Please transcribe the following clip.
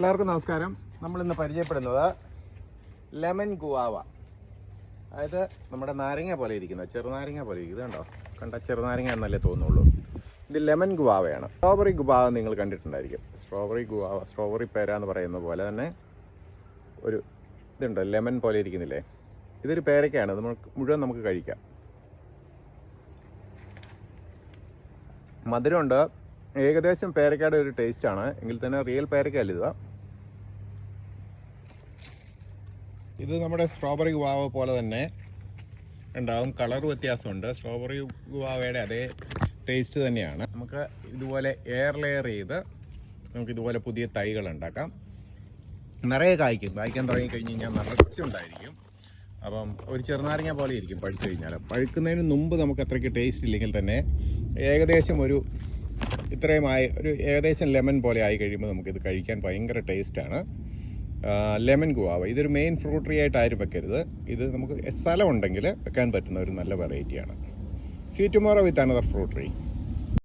എല്ലാവർക്കും നമസ്കാരം. നമ്മൾ ഇന്ന് പരിചയപ്പെടുന്നത് ലെമൺ ഗുവാവ. അതായത് നമ്മുടെ നാരങ്ങ പോലെ ഇരിക്കുന്ന. ചെറുനാരങ്ങ പോലെ ഇരിക്കുന്നത് കണ്ടോ കണ്ട ചെറുനാരങ്ങ എന്നല്ലേ തോന്നുള്ളൂ. ഇത് ലെമൺ ഗുവാവയാണ്. സ്ട്രോബെറി ഗുവാവ നിങ്ങൾ കണ്ടിട്ടുണ്ടായിരിക്കും. സ്ട്രോബെറി ഗുവാവ സ്ട്രോബെറി പേര എന്ന് പറയുന്ന പോലെ തന്നെ ഒരു ഇതുണ്ട്. ലെമൺ പോലെ ഇരിക്കുന്നില്ലേ? ഇതൊരു പേരയ്ക്കാണ്. നമുക്ക് മുഴുവൻ നമുക്ക് കഴിക്കാം. മധുരമുണ്ട്. ഏകദേശം പേരക്കയുടെ ഒരു ടേസ്റ്റാണ് എങ്കിൽ തന്നെ റിയൽ പേരക്കല്ല ഇത്? ഇത് നമ്മുടെ സ്ട്രോബെറി ഗുവാവ പോലെ തന്നെ ഉണ്ടാവും. കളർ വ്യത്യാസമുണ്ട്. സ്ട്രോബെറി ഗുവാവയുടെ അതേ ടേസ്റ്റ് തന്നെയാണ്. നമുക്ക് ഇതുപോലെ എയർ ലെയർ ചെയ്ത് നമുക്ക് ഇതുപോലെ പുതിയ തൈകൾ ഉണ്ടാക്കാം. നിറയെ കായ്ക്കും. കായ്ക്കാൻ തുടങ്ങി കഴിഞ്ഞ് കഴിഞ്ഞാൽ നിറച്ചുണ്ടായിരിക്കും. അപ്പം ഒരു ചെറുനാരങ്ങ പോലെ ഇരിക്കും പഴുത്തു കഴിഞ്ഞാൽ. പഴുക്കുന്നതിന് മുമ്പ് നമുക്ക് അത്രയ്ക്ക് ടേസ്റ്റ് ഇല്ലെങ്കിൽ തന്നെ ഏകദേശം ഒരു ഇത്രയുമായി ഒരു ഏകദേശം ലെമൺ പോലെ ആയി കഴിയുമ്പോൾ നമുക്കിത് കഴിക്കാൻ ഭയങ്കര ടേസ്റ്റാണ് ലെമൺ ഗുവാവ. ഇതൊരു മെയിൻ ഫ്രൂട്ട് ട്രീ ആയിട്ട് ആരും വെക്കരുത്. ഇത് നമുക്ക് സ്ഥലം ഉണ്ടെങ്കിൽ വെക്കാൻ പറ്റുന്ന ഒരു നല്ല വെറൈറ്റിയാണ് see tomorrow with another fruit tree